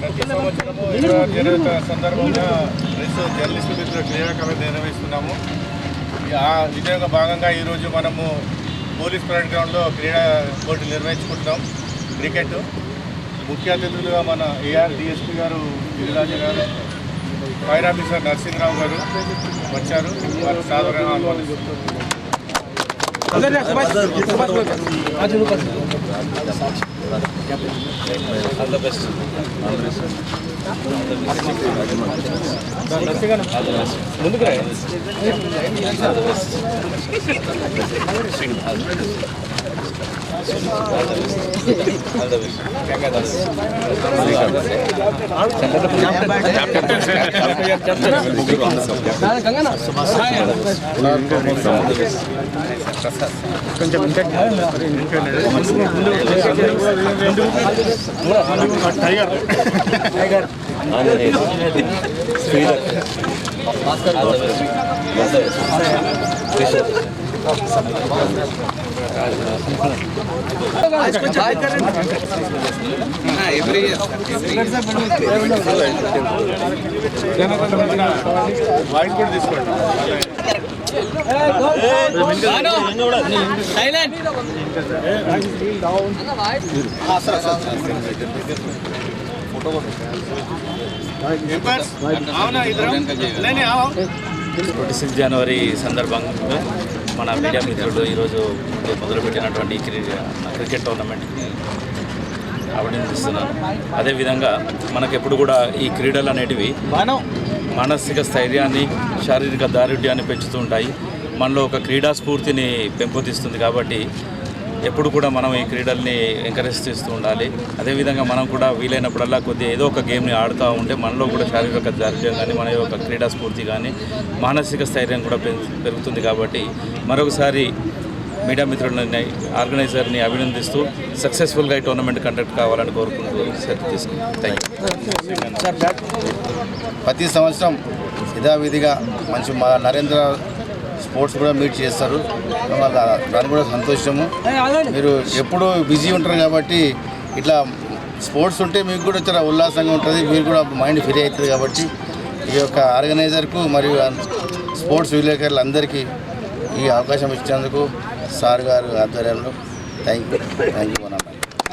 ప్రతి సంవత్సరము ఇక్కడ సందర్భంగా ప్రెస్ జర్నలిస్టు మిత్రుల క్రీడాకాలం నిర్వహిస్తున్నాము ఆ విధంగా భాగంగా ఈరోజు మనము పోలీస్ పరేడ్ గ్రౌండ్లో క్రీడా పోటీ నిర్వహించుకుంటున్నాం క్రికెట్ ముఖ్య అతిథులుగా మన ఏఆర్ డిఎస్పీ గారు గిరిరాజు గారు ఫైర్ ఆఫీసర్ నరసింహరావు గారు వచ్చారు వారు సాధారణ ఆహ్వానిస్తున్నారు ಮುಂದಕ್ಕೆ వాయిస్ కూడా తీసుకోండి ట్వంటీ సిక్స్ జనవరి సందర్భంగా మన మీడియా మిత్రులు ఈరోజు మొదలుపెట్టినటువంటి క్రి- క్రికెట్ టోర్నమెంట్కి అభినందిస్తున్నాను అదేవిధంగా మనకెప్పుడు కూడా ఈ క్రీడలు అనేటివి మానసిక స్థైర్యాన్ని శారీరక దారుఢ్యాన్ని పెంచుతుంటాయి మనలో ఒక క్రీడా స్ఫూర్తిని పెంపొందిస్తుంది కాబట్టి ఎప్పుడు కూడా మనం ఈ క్రీడల్ని ఎంకరేజ్ చేస్తూ ఉండాలి. అదేవిధంగా మనం కూడా వీలైనప్పుడల్లా కొద్దిగా ఏదో ఒక గేమ్ని ఆడుతూ ఉంటే మనలో కూడా శారీరక దారిద్ర్యం కానీ మన యొక్క క్రీడా స్ఫూర్తి కానీ మానసిక స్థైర్యం కూడా పెరుగుతుంది కాబట్టి మరొకసారి మీడియా మిత్రులని ఆర్గనైజర్ని అభినందిస్తూ సక్సెస్ఫుల్గా ఈ టోర్నమెంట్ కండక్ట్ కావాలని కోరుకుంటూ థ్యాంక్ యూ ప్రతి సంవత్సరం యథావిధిగా మంచి మా నరేంద్ర స్పోర్ట్స్ కూడా మీట్ చేస్తారు. మాకు దాని కూడా సంతోషము. మీరు ఎప్పుడూ బిజీ ఉంటారు కాబట్టి ఇట్లా స్పోర్ట్స్ ఉంటే మీకు కూడా చాలా ఉల్లాసంగా ఉంటుంది. మీరు కూడా మైండ్ ఫ్రీ అవుతుంది కాబట్టి ఈ యొక్క ఆర్గనైజర్కు మరియు స్పోర్ట్స్ విలేకరులందరికీ ఈ అవకాశం ఇచ్చినందుకు సార్ గారు ఆధ్వర్యంలో థ్యాంక్ యూ థ్యాంక్ యూ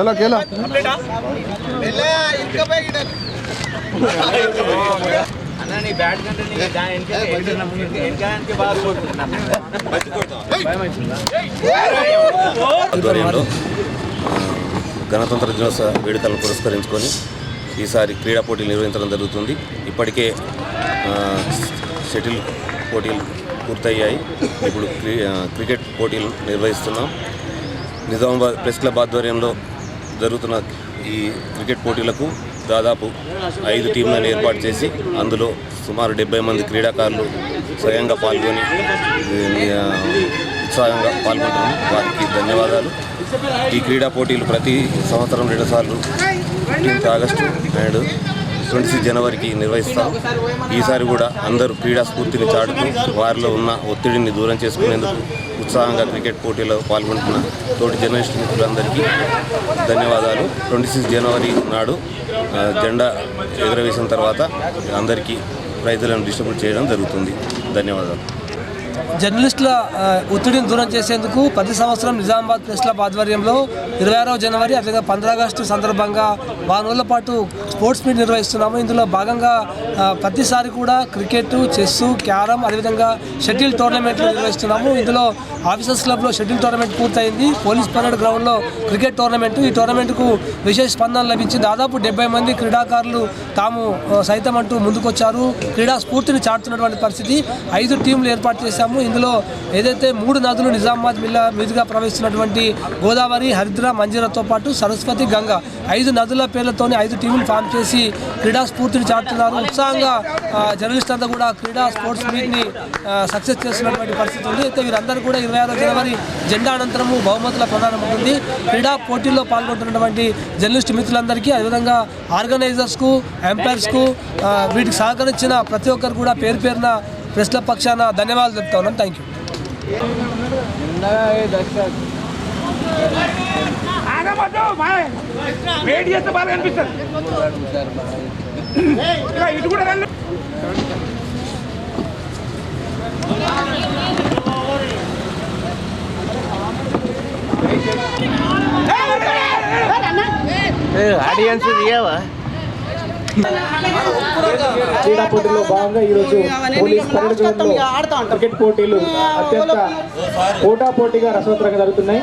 चलो కేలో ఆధ్వర్యంలో గణతంత్ర దినోత్సవ వేడుకలను పురస్కరించుకొని ఈసారి క్రీడా పోటీలు నిర్వహించడం జరుగుతుంది. ఇప్పటికే షటిల్ పోటీలు పూర్తయ్యాయి. ఇప్పుడు క్రి- క్రికెట్ పోటీలు నిర్వహిస్తున్నాం. నిజామాబాద్ ప్రెస్ క్లబ్ ఆధ్వర్యంలో జరుగుతున్న ఈ క్రికెట్ పోటీలకు దాదాపు ఐదు టీంలను ఏర్పాటు చేసి అందులో సుమారు డెబ్బై మంది క్రీడాకారులు స్వయంగా పాల్గొని ఉత్సాహంగా పాల్గొంటున్నాము. వారికి ధన్యవాదాలు. ఈ క్రీడా పోటీలు ప్రతి సంవత్సరం రెండుసార్లు fifteenth August and twenty six జనవరికి నిర్వహిస్తాం. ఈసారి కూడా అందరూ క్రీడా స్ఫూర్తిని చాటుతూ వారిలో ఉన్న ఒత్తిడిని దూరం చేసుకునేందుకు ఉత్సాహంగా క్రికెట్ పోటీలో పాల్గొంటున్న తోటి జర్నలిస్ట్ మిత్రులందరికీ ధన్యవాదాలు. ట్వంటీ సిక్స్ జనవరి నాడు జెండా ఎగురవేసిన తర్వాత అందరికీ రైతులను డిస్ట్రిబ్యూట్ చేయడం జరుగుతుంది. ధన్యవాదాలు. జర్నలిస్టుల ఒత్తిడిని దూరం చేసేందుకు ప్రతి సంవత్సరం నిజామాబాద్ ప్రెస్ క్లబ్ ఆధ్వర్యంలో ఇరవై ఆరవ జనవరి అదేవిధంగా పంద్రా ఆగస్టు సందర్భంగా వారం రోజుల పాటు స్పోర్ట్స్ మీట్ నిర్వహిస్తున్నాము. ఇందులో భాగంగా ప్రతిసారి కూడా క్రికెట్ చెస్ క్యారమ్ అదేవిధంగా షటిల్ టోర్నమెంట్లు నిర్వహిస్తున్నాము. ఇందులో ఆఫీసర్స్ క్లబ్లో షటిల్ టోర్నమెంట్ పూర్తయింది. పోలీస్ పరేడ్ గ్రౌండ్లో క్రికెట్ టోర్నమెంట్. ఈ టోర్నమెంట్కు విశేష స్పందన లభించి దాదాపు డెబ్బై మంది క్రీడాకారులు తాము సైతం అంటూ ముందుకొచ్చారు. క్రీడా స్ఫూర్తిని చాటుతున్నటువంటి పరిస్థితి. ఐదు టీంలు ఏర్పాటు చేశాము. ఇందులో ఏదైతే మూడు నదులు నిజామాబాద్ మిల్లా మీదుగా ప్రవహిస్తున్నటువంటి గోదావరి హరిద్ర మంజీరతో పాటు సరస్వతి గంగ ఐదు నదుల పేర్లతోనే ఐదు టీములు ఫామ్ చేసి క్రీడా స్ఫూర్తిని చాటుతున్నారు. ఉత్సాహంగా జర్నలిస్ట్ అంతా కూడా క్రీడా స్పోర్ట్స్ మీట్ని సక్సెస్ చేస్తున్నటువంటి పరిస్థితి ఉంది. అయితే వీరందరూ కూడా ఇరవై ఆరో జనవరి జెండా అనంతరము బహుమతుల ప్రదానం ఉంటుంది. క్రీడా పోటీల్లో పాల్గొంటున్నటువంటి జర్నలిస్ట్ మిత్రులందరికీ అదేవిధంగా ఆర్గనైజర్స్కు ఎంపైర్స్కు వీటికి సహకరించిన ప్రతి ఒక్కరు కూడా పేరు పేరున ప్రెస్ల పక్షాన ధన్యవాదాలు చెప్తా ఉన్నాం థ్యాంక్ యూ ఆగమద్దు మాయ్ ఇటు కూడా క్రీడా పోటీల్లో భాగంగా ఈరోజు పోలీస్ గ్రౌండ్లో క్రికెట్ పోటీలు అత్యంత పోటా పోటీగా రసవత్తరంగా జరుగుతున్నాయి.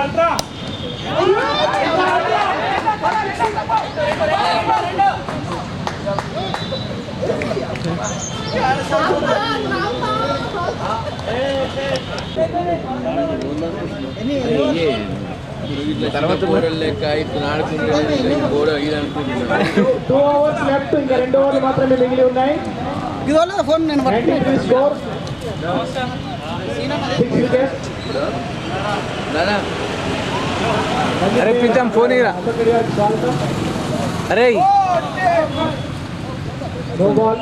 చెప్పురా ఎనిమిది ఓవర్లు ఇప్పటివరకు టూ లెఫ్ట్ ఇంకా రెండు ఓవర్లు మాత్రమే మిగిలి ఉన్నాయి. ఫోన్ నేను స్కోర్ సిక్స్ వికెట్స్ అరే పిచ్చాం ఫోన్ ఇరా అరే నో బాల్